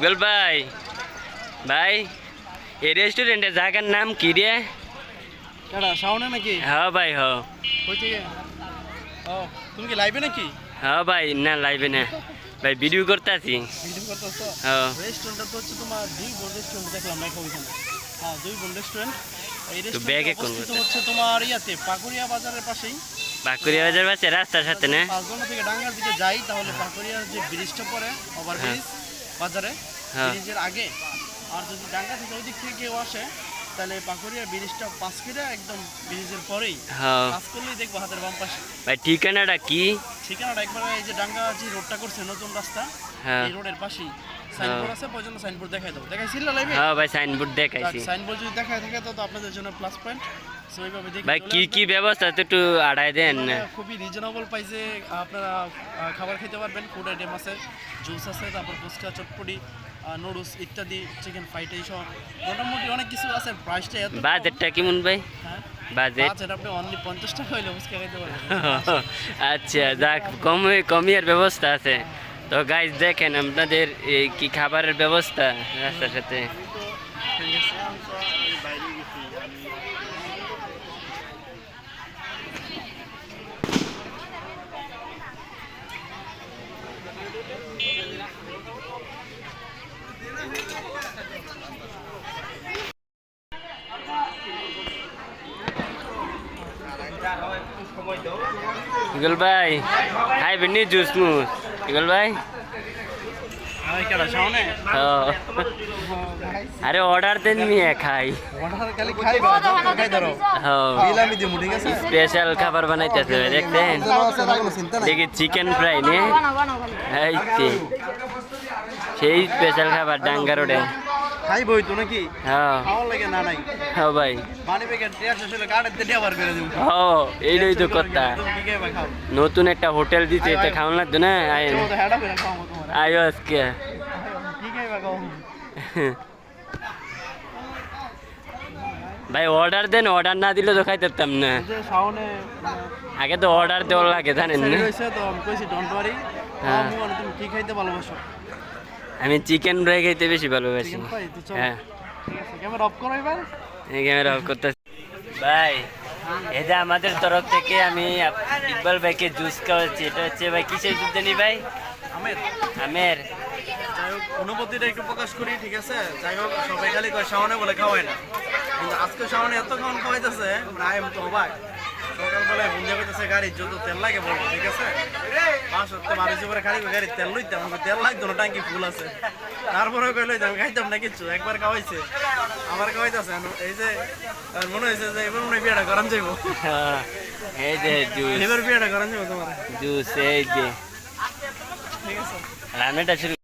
ইকবাল ভাই। ভাই এই রেস্টুরেন্টের জায়গার নাম কি রে? নাকি? হ্যাঁ ভাই হ ও তুমি কি লাইভে নাকি? হ্যাঁ ভাই না ভাই ভিডিও করতে আছি ভিডিও করতেছো। হ্যাঁ। রেস্টুরেন্টটা তো হচ্ছে তোমার দুই বোন রেস্টুরেন্ট দেখলাম না ওইখানে। হ্যাঁ দুই বোন রেস্টুরেন্ট এই রেস্টুরেন্ট হচ্ছে তোমার ইয়াতে পাকুড়িয়া বাজারের পাশেই। বাজার পাশে রাস্তার সাথে না? থেকে ডাঙ্গার দিকে যাই তাহলে পাকুড়িয়ার যে ব্রিজটা পড়ে ব্রিজ বাজারে হ্যাঁ। ব্রিজের আগে। আর যদি ডাঙ্গা থেকে ওই দিক থেকে কেউ আসে তাহলে পাকুড়িয়া ব্রিজটা পাস করে একদম ব্রিজের পরেই। হ্যাঁ। পাস করলেই দেখব হাতের বাম পাশে। ভাই ঠিকানাটা কি? ঠিকানাটা একবার এই যে ডাঙ্গা যে রোডটা করছে নতুন রাস্তা হ্যাঁ। এই রোডের পাশেই। সাইনবোর্ড আছে পর্যন্ত সাইনবোর্ড দেখাই দাও দেখাইছিল লাইভে হ্যাঁ ভাই সাইনবোর্ড দেখাইছি। সাইনবোর্ড যদি দেখায় থাকে তো আপনাদের জন্য প্লাস পয়েন্ট ভাই কি কি ব্যবস্থা? তো একটু আড়াই দেন। মানে খুবই রিজনেবল প্রাইসে আপনারা খাবার খেতে পারবেন। ফুড আইটেম আছে জুস আছে তারপর ফুচকা চটপটি নুডলস ইত্যাদি চিকেন ফ্রাইড এইসব। মোটামুটি অনেক কিছু আছে প্রাইসটা এত বাজেটটা কেমন ভাই? হ্যাঁ? বাজেট বাজেট আপনি অনলি পঞ্চাশ টাকা হইলে ফুচকা খেতে পারবেন। আচ্ছা যাক কমে কমিয়ার ব্যবস্থা আছে। তো গাইজ দেখেন আপনাদের এই কি খাবারের ব্যবস্থা রাস্তার সাথে। ইগল ভাই খাই বেনি জুস মুস। ইগল ভাই। ও, আরে অর্ডার দেন নিয়ে খাই। আছে স্পেশাল খাবার বানাইতেছে দেখছেন? না দেখি চিকেন ফ্রাই নিয়ে এই সেই স্পেশাল খাবার ডাঙ্গা তো নাকি? হ্যাঁ। খাওয়ার লাগে না নাই। হ্যাঁ ভাই। পানি প্যাকেট কার্ডের দিয়ে আবার করে দিব। ও এইটাই তো কথা। নতুন একটা হোটেল দিতে এটা খাওয়ান লাগতো না? আয়। আয়ো আজকে। ভাই অর্ডার দেন অর্ডার না দিলে তো খাইতে পারতাম না আগে তো অর্ডার দেওয়া লাগে জানেন না? তো কইছি ডোন্ট ওয়ারি হ্যাঁ। তুমি কি খাইতে ভালোবাসো? আমি চিকেন ফ্রাই খাইতে বেশি ভালোবাসি। হ্যাঁ। ক্যামেরা অফ করো এবার। এই ক্যামেরা অফ করতে ভাই এই যে আমাদের তরফ থেকে আমি ইকবাল ভাইকে জুস খাওয়াচ্ছি এটা হচ্ছে ভাই কিসের জুস জানি ভাই? আমের। আমের। অনুভূতিটা একটু প্রকাশ করি ঠিক আছে? যাই হোক সবাই খালি কয় শাওনে বলে খাওয়ায় না। কিন্তু আজকে শাওনে এত খাওয়ান খাওয়াইতেছে মানে আই এম তো অবাক সকালবেলায় যত তেল লাগে বলব ঠিক আছে? খালি তেল লইতে আমাকে তেল লাগতো না টাঙ্কি ফুল আছে। তারপরে কইলো যে আমি খাইতাম না কিছু একবার খাওয়াইছে আবার খাওয়াইতেছে এই যে মনে হয়েছে যে এবার মনে বিয়েটা করান যাইবো। এই যে জুস এবার বিয়েটা করান যাইবো তোমার। জুস এই যে। ঠিক আছে। রান্নাটা শুরু